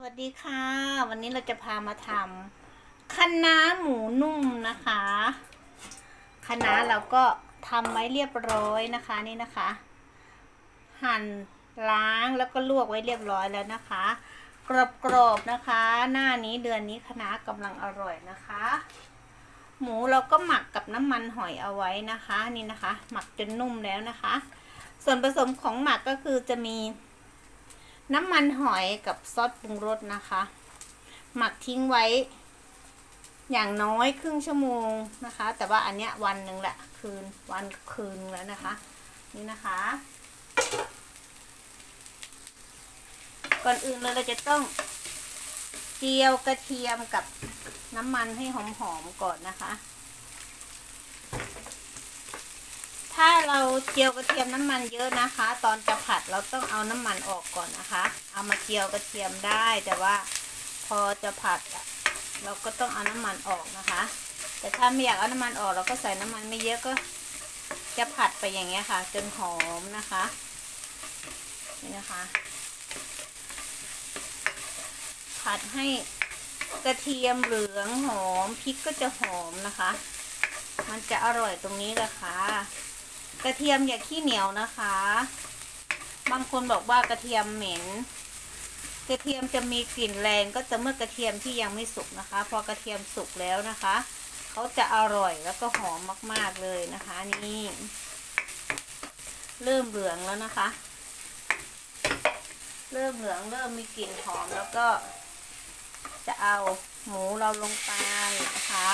สวัสดีค่ะ วันนี้เราจะพามาทำคะน้าหมูนุ่มนะคะคะน้าเราก็ทำไว้เรียบร้อยนะคะนี่นะคะ หั่นล้างแล้วก็ลวกไว้เรียบร้อยแล้วนะคะ กรอบๆนะคะ หน้านี้เดือนนี้คะน้ากำลังอร่อยนะคะ หมูเราก็หมักกับน้ำมันหอยเอาไว้นะคะนี่นะคะ หมักจนนุ่มแล้วนะคะ ส่วนผสมของหมักก็คือจะมี น้ำมันหอยกับซอสปรุงรสนะคะ หมักทิ้งไว้ อย่างน้อยครึ่งชั่วโมงนะคะ แต่ว่าอันเนี้ยวันหนึ่งแหละคืนวันคืนแล้วนะคะ นี่นะคะ ก่อนอื่นเลยเราจะต้องเจียวกระเทียมกับน้ำมันให้หอมๆก่อนนะคะ ถ้าเราเจียวกระเทียมน้ำมันเยอะนะคะ ตอนจะผัดเราต้องเอาน้ำมันออกก่อนนะคะ เอามาเจียวกระเทียมได้ แต่ว่าพอจะผัดเราก็ต้องเอาน้ำมันออกนะคะ แต่ถ้าไม่อยากเอาน้ำมันออกเราก็ใส่น้ำมันไม่เยอะก็จะผัดไปอย่างเงี้ยค่ะ จนหอมนะคะนี่นะคะ ผัดให้กระเทียมเหลืองหอมพริกก็จะหอมนะคะ มันจะอร่อยตรงนี้แหละค่ะ กระเทียมอย่าขี้เหนียวนะคะ บางคนบอกว่ากระเทียมเหม็น กระเทียมจะมีกลิ่นแรงก็จะเมื่อกระเทียมที่ยังไม่สุกนะคะ พอกระเทียมสุกแล้วนะคะเขาจะอร่อยแล้วก็หอมมาก ๆเลยนะคะ นี่ เริ่มเหลืองแล้วนะคะ เริ่มเหลืองเริ่มมีกลิ่นหอมแล้วก็ จะเอาหมูเราลงไปนะคะ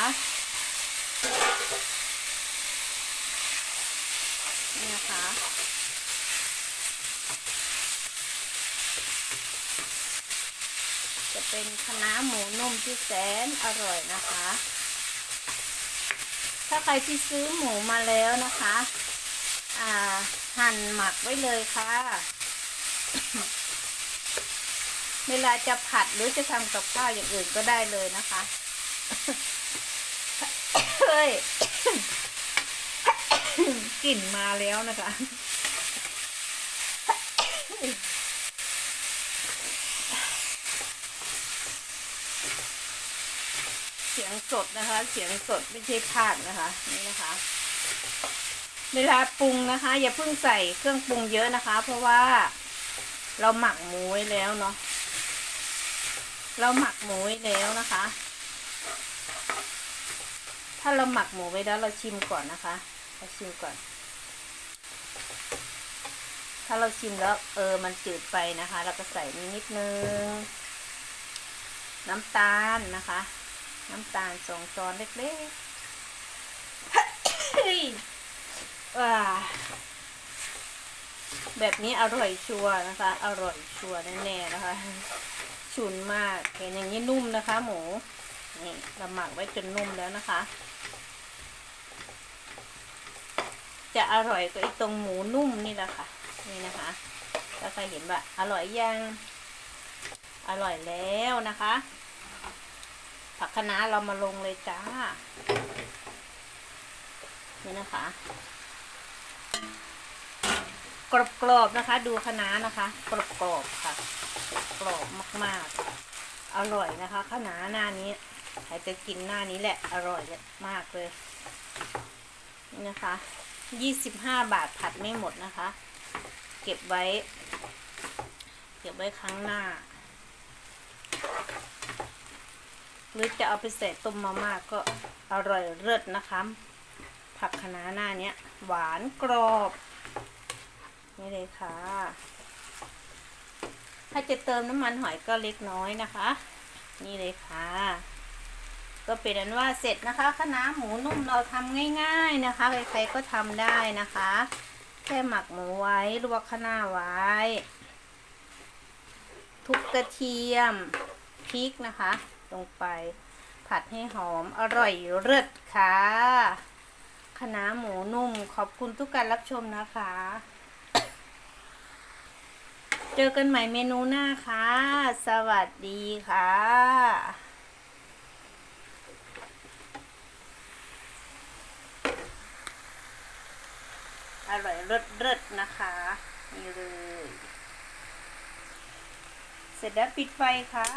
นี่นะคะจะเป็นคณะหมูนุ่มที่แสนอร่อยนะคะ ถ้าใครที่ซื้อหมูมาแล้วนะคะ อ่า หั่นหมักไว้เลยค่ะ เวลาจะผัดหรือจะทำกับข้าวอย่างอื่นก็ได้เลยนะคะเฮ้ย กลิ่นมาแล้วนะคะ เสียงสดนะคะ เสียงสดไม่ใช่พากย์นะคะ นี่นะคะ เวลาปรุงนะคะ อย่าเพิ่งใส่เครื่องปรุงเยอะนะคะ เพราะว่าเราหมักหมูไว้แล้วเนาะเราหมักหมูไว้แล้วนะคะ ถ้าเราหมักหมูไว้แล้วเราชิมก่อนนะคะ เราชิมก่อน ถ้าเราชิมแล้วเออมันจืดไปนะคะ เราก็ใส่นิดนิดนึง น้ำตาลนะคะ น้ำตาลสองช้อนเล็กๆว้าแบบนี้อร่อยชัวร์นะคะ อร่อยชัวร์แน่ๆนะคะฉุนมากเห็นอย่างนี้นุ่มนะคะ หมูนี่เราหมักไว้จนนุ่มแล้วนะคะ จะอร่อยก็ไอ้ตรงหมูนุ่มนี่แหละค่ะ นี่นะคะ ถ้าใครเห็นว่าอร่อยยัง อร่อยแล้วนะคะ ผักคะน้าเรามาลงเลยจ้า นี่นะคะ กรอบๆนะคะ ดูคะน้านะคะ กรอบๆค่ะ กรอบมากๆ อร่อยนะคะคะน้าหน้านี้ใครจะกินหน้านี้แหละ อร่อยมากเลย นี่นะคะยี่สิบห้าบาทผัดไม่หมดนะคะ เก็บไว้ เก็บไว้ครั้งหน้า หรือจะเอาไปใส่ต้มมาม่าก็อร่อยเลิศนะคะ ผักคะน้าหน้าเนี้ย หวานกรอบ นี่เลยค่ะ ถ้าจะเติมน้ำมันหอยก็เล็กน้อยนะคะ นี่เลยค่ะก็เป็นอันว่าเสร็จนะคะคะน้าหมูนุ่มเราทำง่าย ๆนะคะ ใครๆก็ทำได้นะคะ แค่หมักหมูไว้ลวกคะน้าไว้ ทุบกระเทียมพริกนะคะ ลงไป ผัดให้หอมอร่อยเลิศค่ะคะน้าหมูนุ่มขอบคุณทุกการรับชมนะคะ เจอกันใหม่เมนูหน้าค่ะ สวัสดีค่ะ อร่อยเลิศๆนะคะ นี่เลย เสร็จแล้วปิดไฟค่ะ